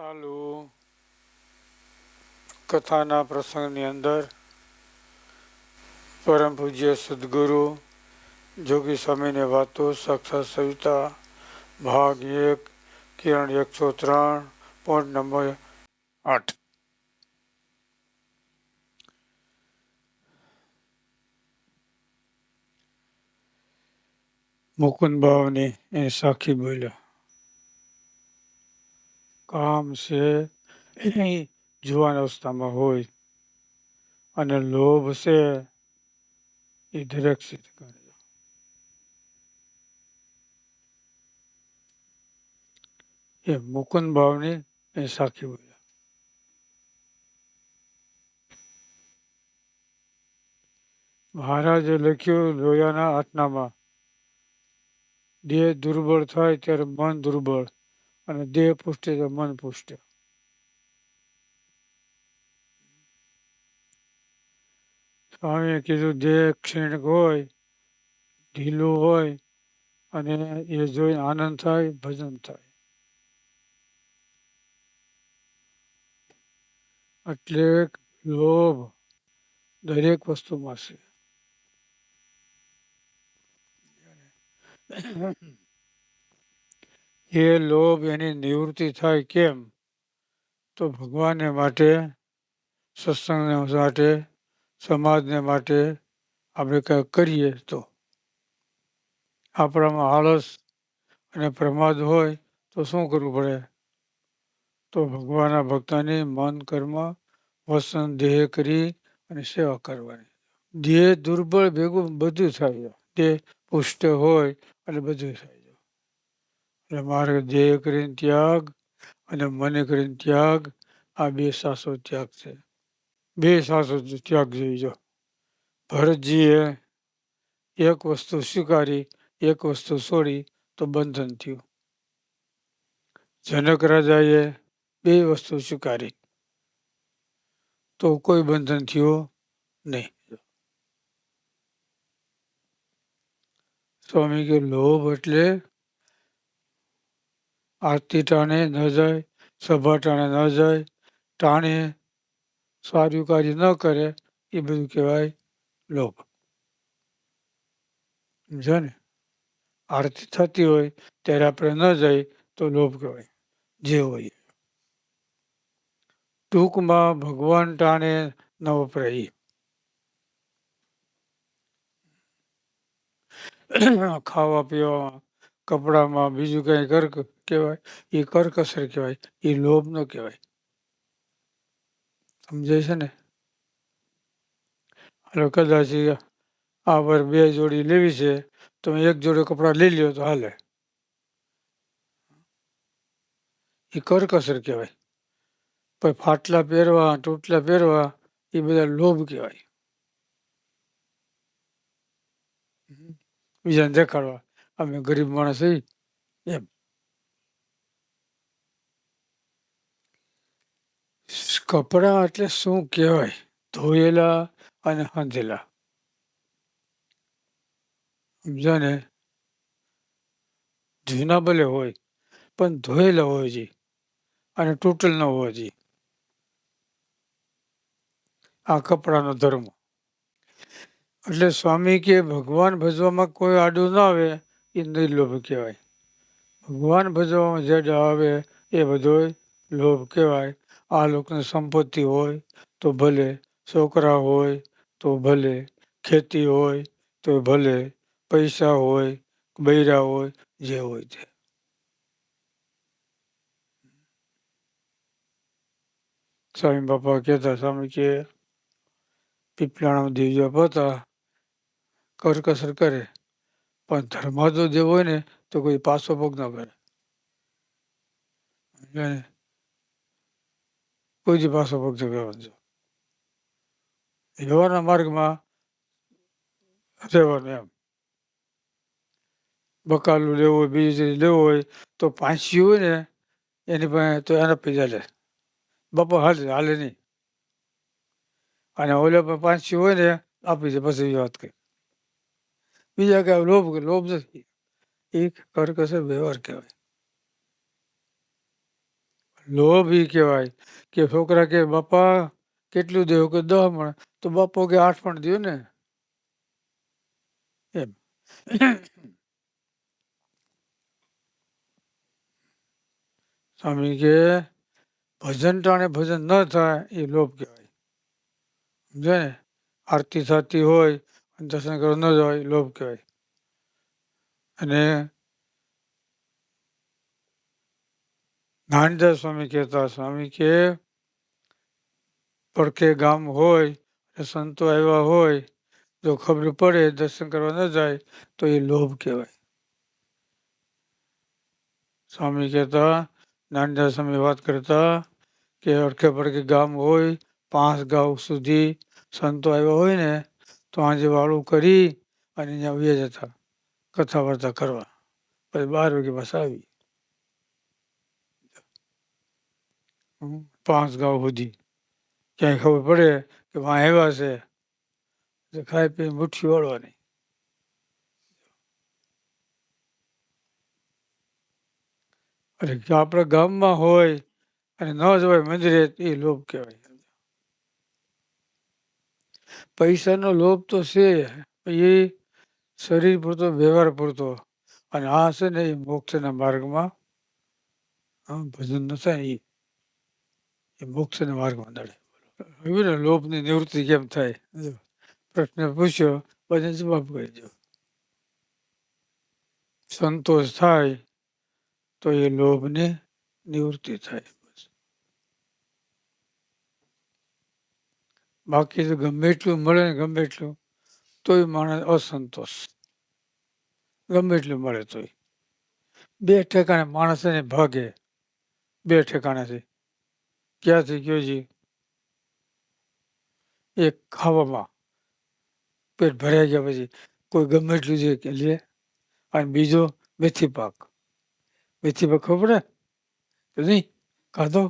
ચાલુ કથાના પ્રસંગની અંદર પરમ પૂજ્ય સદગુરુ જોગી સ્વામીની વાતો, સાક્ષાત સવિતા, ભાગ એક, કિરણ એકસો ત્રણ પોઈન્ટ નંબર આઠ. મુકુંદ ભાવની એ સાખી બોલ્યા. કામ છે એ જુવાન અવસ્થામાં હોય અને લોભ છે એ સિદ્ધ કરે. એ મુકુંદ ભાવની એ સાખી બોલ્યા. મહારાજે લખ્યું લોયાના આત્મામાં, દેહ દુર્બળ થાય ત્યારે મન દુર્બળ. અને દેહ પુષ્ટિ તો મન પુષ્ટ. સ્વામીએ કીધું, દેહ ક્ષીણ હોય, ઢીલું હોય, અને એ જોઈ આનંદ થાય, ભજન થાય. એટલે લોભ દરેક વસ્તુમાં છે. એ લોભ એની નિવૃત્તિ થાય કેમ? તો ભગવાનને માટે, સત્સંગને માટે, સમાજને માટે આપણે કંઈક કરીએ તો. આપણામાં આળસ અને પ્રમાદ હોય તો શું કરવું પડે? તો ભગવાનના ભક્તની મન, કર્મ, વસન, દેહ કરી અને સેવા કરવાની. દેહ દુર્બળ ભેગું બધું થાય. દેહ પુષ્ટ હોય અને બધું થાય. એટલે મારે દેહ કરીને ત્યાગ અને મને કરીને ત્યાગ. આ બે સાસો ત્યાગ છે. બે સાસો ત્યાગ જોઈ જો. ભરતજીએ એક વસ્તુ સ્વીકારી, એક વસ્તુ છોડી તો બંધન થયું. જનક રાજાએ બે વસ્તુ સ્વીકારી તો કોઈ બંધન થયું નહીં. સ્વામી કે લોભ એટલે આરતી ટાણે ન જાય, સભા ટાણે ન જાય, ટાણે સારું કાર્ય ન કરે, એ બધું કહેવાય લોભ. સમજો ને? આરતી થતી હોય, ત્યારે આપણે ન જઈએ, તો લોભ કહેવાય, જે હોય ટૂંકમાં ભગવાન ટાણે ન વપરાય ખાવા પીવામાં કપડામાં બીજું કંઈ કર કહેવાય, એ કરકસર કહેવાય, એ લોભ કહેવાય. સમજાય છે ને? હાલો, કદાચ આ વાર બે જોડી લેવી છે તમે એક જોડે કપડાં લઈ લ્યો તો હાલે. એ કરકસર કહેવાય. પછી ફાટલા પહેરવા તૂટલા પહેરવા, એ બધા લોભ કહેવાય. બીજાને દેખાડવા. અમે ગરીબ માણસ એમ. કપડા એટલે શું કહેવાય? ધોયેલા અને હાંધેલા. સમજાને જૂના ભલે હોય, પણ ધોયેલા હોય જોઈએ અને ટોટલ ન હોવા જોઈએ આ કપડાનો ધર્મ. એટલે સ્વામી કે ભગવાન ભજવામાં કોઈ આડું ના આવે, એ નિર્લોભ કહેવાય. ભગવાન ભજવામાં જે આવે, એ બધો લોભ કહેવાય. આ લોકોને સંપત્તિ હોય તો ભલે છોકરા હોય તો ભલે ખેતી હોય તો ભલે પૈસા હોય, બૈરા હોય, જે હોય તે. સ્વામી બાપા કહેતા, સ્વામી કે પીપળાણા દેવજો પતા, કરકસર કરે. પણ ધર્માદો દેવ હોય ને તો કોઈ પાછો ભોગ ન કરે. કોઈ જ પાછો પગ કરવાનો વ્યવહારના માર્ગમાં રહેવાનું એમ. બકાલું લેવું હોય, બીજી લેવું હોય, તો પાંચી હોય ને, એની પાસે તો એના પૈસા લે બાપા હાલે હાલે નહીં. અને ઓલે પણ પાંચી હોય ને, આપી દે, પછી વાત કરી. બીજા કહેવાય લોભ લોભ નથી. એ કરકસર વ્યવહાર કહેવાય. લોભ ઈ કહેવાય કે છોકરા કે બાપા કેટલું દેવું કે દહ મણ, તો બાપો કે આઠ પણ દો ને? એમ. સ્વામી કે ભજન ટાણે ભજન ન થાય એ લોભ કહેવાય. સમજે ને? આરતી થતી હોય અને દર્શન કરવા ન જવાય લોભ કહેવાય. અને નાનદાસ સ્વામી કહેતા, સ્વામી કે, પડખે ગામ હોય સંતો આવ્યા હોય, જો ખબર પડે, દર્શન કરવા ન જાય, તો એ લોભ કહેવાય. સ્વામી કહેતા, નાનદાસ સ્વામી વાત કરતા કે, અડખે પડખે ગામ હોય, પાંચ ગાઉ સુધી સંતો આવ્યા હોય ને, તો આજે વાળું કરી અને અહીંયા ઉયા જતા કથા વાર્તા કરવા. પછી બાર વાગે પાછા આવી હમ, પાંચ ગાઉ સુધી. ક્યાંય ખબર પડે કે વાં આવ્યા છે ખાઈ પી મુઠ્ઠી વાળવાની. જો આપણા ગામમાં હોય અને ન જવાય મંદિરે એ લોભ કહેવાય. પૈસાનો લોભ તો છે એ શરીર પૂરતો, વ્યવહાર પૂરતો, અને આ છે ને એ મોક્ષના માર્ગમાં ભજન ન થાય ઈ. એ મોક્ષના માર્ગમાં નડે હવે ને લોભની નિવૃત્તિ કેમ થાય? પ્રશ્ન પૂછ્યો બધા જવાબ કરી દો સંતોષ થાય તો એ લોભને નિવૃત્તિ થાય બાકી તો ગમે એટલું મળે ને ગમે એટલું તોય માણસ અસંતોષ. ગમે એટલું મળે તોય. બે ઠેકાણે માણસને ભાગે બે ઠેકાણેથી. ક્યાંથી ગયો જી એક ખાવામાં પેટ ભરાઈ ગયા પછી કોઈ ગમે એટલું જે કે લે અને બીજો મેથી પાક મેથી પાક ખબર પડે તો નહીં ખાધો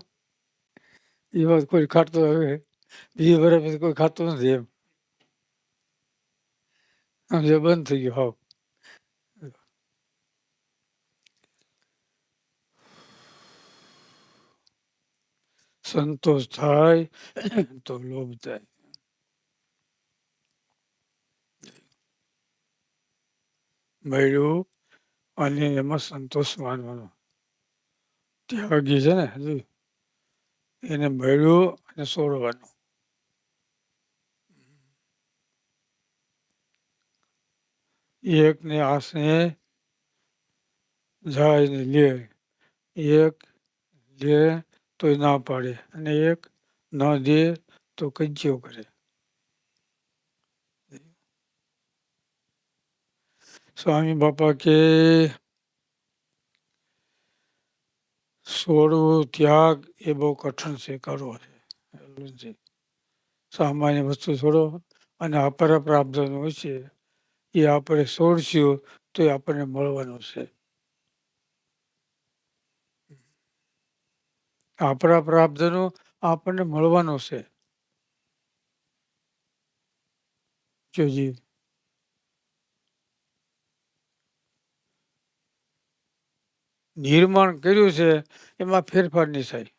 એ વાત કોઈ ખાતો હવે બીજી ભરાય પછી કોઈ ખાતું નથી એમ આમ જે બંધ થઈ ગયો હાવ સંતોષ થાય તો લોભ થાય મળ્યું અને એમાં સંતોષ માનવાનો ત્યાગી છે ને હજુ એને મળ્યું અને છોડવાનું એકને આસને જાય ને લે એક લે તો ના પાડે અને એક ન દે તો કજ્યો કરે. સ્વામી બાપા કે છોડવું ત્યાગ એ બહુ કઠણ છે કરવો છે. સામાન્ય વસ્તુ છોડો અને આપણા પ્રાપ્ત હોય છે. એ આપણે છોડશું તો એ આપણને મળવાનું છે. આપણા પ્રાબ્ધનો આપણને મળવાનો છે. નિર્માણ કર્યું છે એમાં ફેરફાર નહીં થાય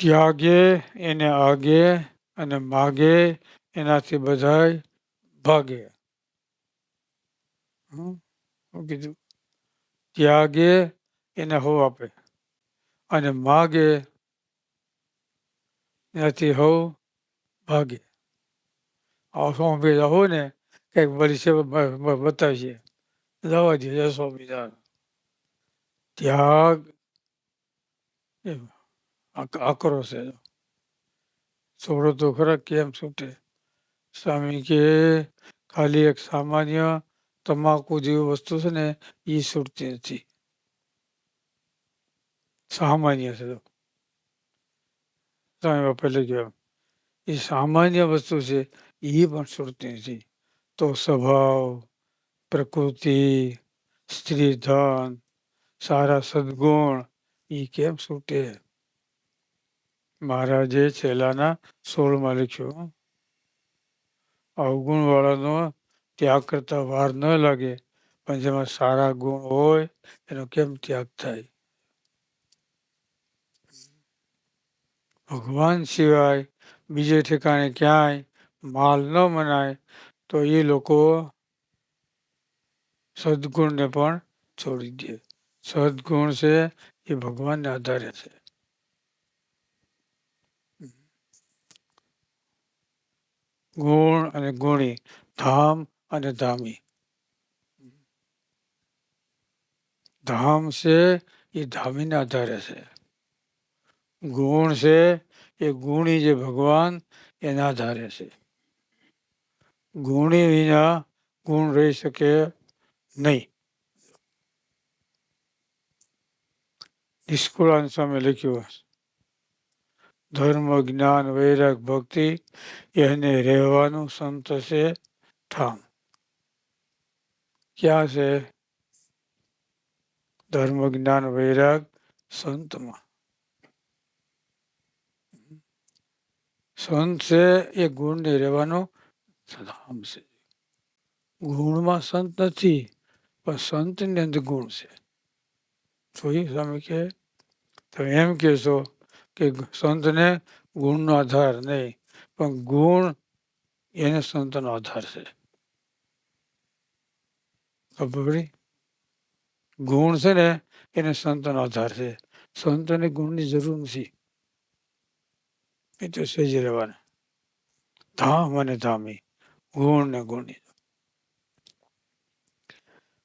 ત્યાગે એને આગે અને માગે એનાથી બધાય ભાગે. હમ, કીધું. ત્યાગે એને હો આપે અને માગે એનાથી હવ ભાગે. આ સ્વામી હો ને, કંઈક સેવા બતાવીએ જવા દે જય સ્વામી ત્યાગ એમ આક- આકરો છે. છોડો તો ખરા, કેમ છૂટે? સ્વામી કે, ખાલી એક સામાન્ય તમાકુ જેવી વસ્તુ છે ને એ છૂટતી નથી. સામાન્ય છે બાપા કહેવાય એ સામાન્ય વસ્તુ છે એ પણ છૂટતી નથી. તો સ્વભાવ, પ્રકૃતિ, સ્ત્રી ધન, સારા સદગુણ એ કેમ છૂટે મહારાજે છેલ્લાના સોળમાં લખ્યું અવગુણ વાળાનો ત્યાગ કરતા વાર ન લાગે, પણ જેમાં સારા ગુણ હોય, એનો કેમ ત્યાગ થાય? ભગવાન સિવાય બીજે ઠેકાણે ક્યાંય માલ ન મનાય, તો એ લોકો સદગુણને પણ છોડી દે. સદગુણ છે એ ભગવાનને આધારે છે. ગુણ અને ગુણી ધામ અને ધામી. ધામ છે એ ધામીને આધારે છે. ગુણ છે એ ગુણી જે ભગવાન એના આધારે છે. ગુણી વિના ગુણ રહી શકે નહીં. નિષ્કુળાન સામે લખ્યું ધર્મ, જ્ઞાન, વૈરાગ, ભક્તિ, એને રહેવાનું સંત છે ઠામ ક્યાં છે? ધર્મ જ્ઞાન વૈરાગ, સંતમાં. સંત છે એ ગુણને રહેવાનો ધામ છે. ગુણમાં સંત નથી, પણ સંતની અંદર ગુણ છે. જોઈ સ્વામી કે, તમે એમ કહેશો કે સંતને ગુણનો આધાર નહીં, પણ ગુણ એને સંતનો આધાર છે. ખબર ગુણ છે ને, એને સંતનો આધાર છે. સંતોને ગુણની જરૂર નથી. એ તો સહેજ રહેવાના. ધામ અને ધામી. ગુણ ને ગુણની.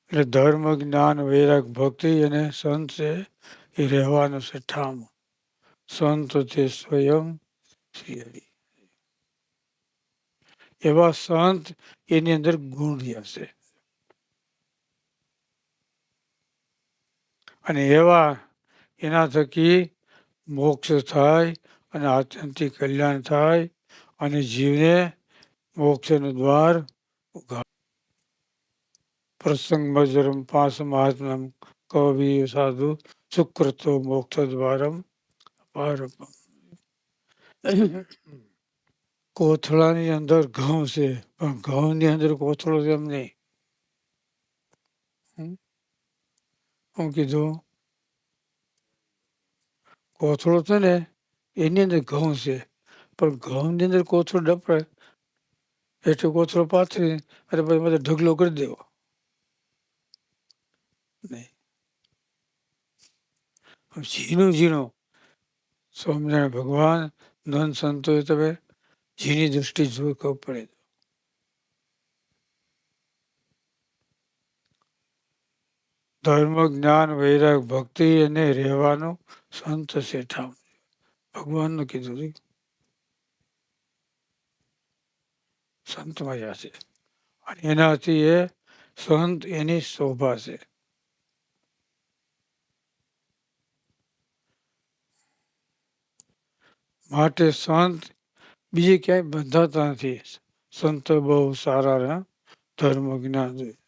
એટલે ધર્મ, જ્ઞાન, વૈરાગ, ભક્તિ અને સંત છે એ રહેવાનું છે ઠામ. સંત તે સ્વયં શ્રી એવા સંત એની અંદર ગુણ હશે અને એવા એના થકી મોક્ષ થાય અને આત્યંતિક કલ્યાણ થાય અને જીવને મોક્ષનું દ્વાર પ્રસંગ મજરમ પાંચ મહાત્મમ કવિ સાધુ સુકૃતો મોક્ષ દ્વારમ કોથળાની અંદર ઘઉં છે, પણ ઘઉંની અંદર કોથળો એમ નહીં? હું કીધું, કોથળો છે ને, એની અંદર ઘઉં છે. પણ ઘઉંની અંદર કોથળો ડપરાય એટલે કોથળો પાથરી, અને પછી બધો ઢગલો કરી દેવો. નહીં. ઝીણું ઝીણું. સ્વામિનારાયણ ભગવાન ધન સંતોએ તમે ઝીણી દૃષ્ટિ જોઈ ખબર પડે. ધર્મ જ્ઞાન વૈરાગ, ભક્તિ અને રહેવાનું સંત ભગવાન ભગવાનનું કીધું સંતમાં છે. અને એનાથી એ સંત એની શોભા છે. માટે સંત બીજે ક્યાંય બંધાતા નથી. સંત બહુ સારા ધર્મ જ્ઞાન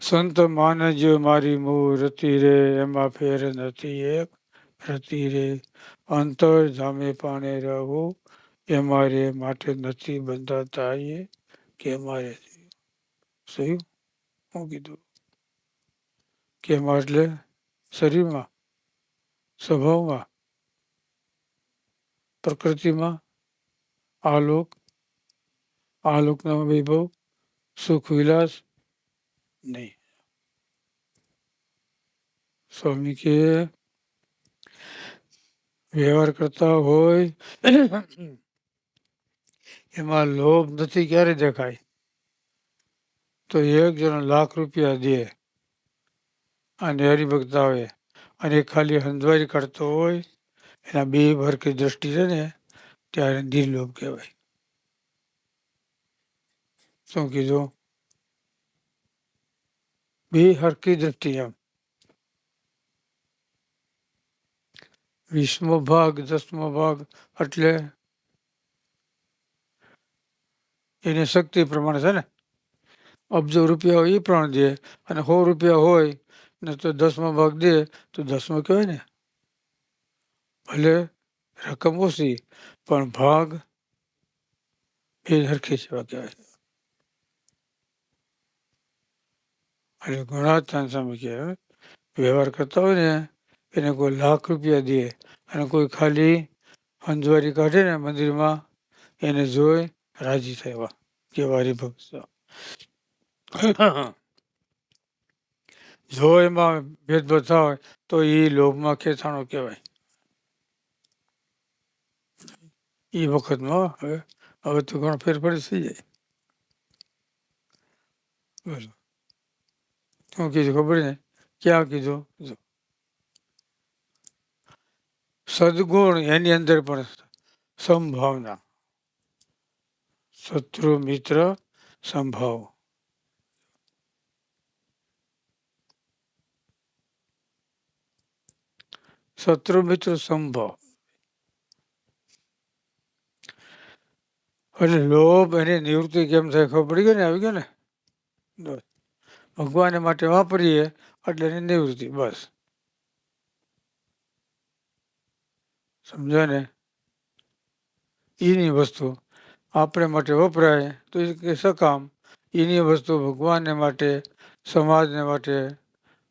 સંત માનજો મારી મૂર્તિ રે, એમાં ફેર નથી એક રતિ રે. અંતર ધામે પાણે રહું, એ મારે માટે નથી બંધાતા એ કે મારે શું હું કીધું? કે એટલે શરીરમાં, સ્વભાવમાં, પ્રકૃતિમાં આલોક, આલોકના વૈભવ, સુખ વિલાસ નહીં. સ્વામી કે વ્યવહાર કરતા હોય, એમાં લોભ નથી ક્યારે દેખાય. તો એક જણ લાખ રૂપિયા દે અને હરિભક્ત આવે અને ખાલી હંધવારી કરતો હોય, એના બે ભરકી દ્રષ્ટિ છે ને, ત્યારે નિર્લોભ કહેવાય. શું કીધું? બે હરકી દ્રષ્ટિ એમ વીસમો ભાગ દસમો ભાગ એટલે એની શક્તિ પ્રમાણે છે ને અબજો રૂપિયા હોય એ પ્રમાણે દે અને સો રૂપિયા હોય ને તો દસમો ભાગ દે તો દસમો કહેવાય ને ભલે રકમ ઓછી પણ ભાગ એ હરખી સેવા કહેવાય અને ઘણા સામે કહેવાય વ્યવહાર કરતા હોય ને, એને કોઈ લાખ રૂપિયા દે અને કોઈ ખાલી અંજવારી કાઢે ને મંદિરમાં, એને જોઈ રાજી થયા. કેવા હરિભક્ત જો એમાં ભેદભાવ થાય, તો એ લોભમાં ખેંચાણો કહેવાય. એ વખતમાં હવે હવે તો ઘણો ફેર પડી થઈ જાય. બોલો શું કીધું, ખબર ને ક્યાં કીધું? સદગુણ એની અંદર પણ સંભાવના. શત્રુ, મિત્ર, સંભાવ. શત્રુ, મિત્ર, સંભાવ. અને લોભ એની નિવૃત્તિ કેમ થાય ખબર પડી ગઈ ને આવી ગયો ને? ભગવાન માટે વાપરીએ એટલે એની નિવૃત્તિ, બસ. સમજો ને? એની વસ્તુ આપણે માટે વપરાય તો એ કે સકામ. એની વસ્તુ ભગવાનને માટે, સમાજને માટે,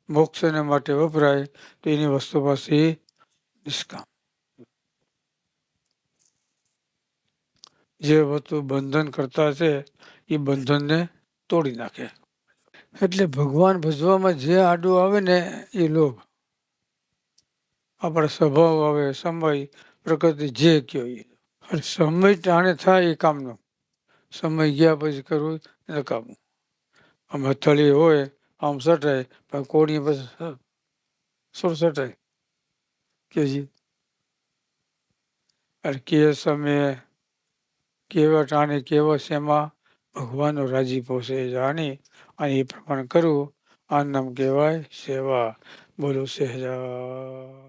મોક્ષને માટે વપરાય તો એની વસ્તુ પાસે નિષ્કામ. જે વસ્તુ બંધન કરતા છે, એ બંધનને તોડી નાખે. એટલે ભગવાન ભજવામાં જે આડું આવે ને એ લોભ. આપણા સ્વભાવ આવે, સમય, પ્રકૃતિ જે કયો એ. સમય ટાણે થાય એ કામનો. સમય ગયા પછી કરવું નકામું આમ હથળી હોય, આમ સટાય પણ કોણી પછી શું સટાય કેજી. અરે કે સમયે, કેવા ટાણે, કેવા શેમાં? ભગવાનનો રાજીપો છે જાણી. અને એ પ્રમાણે કરવું આ નામ કહેવાય સેવા. બોલો સહેજા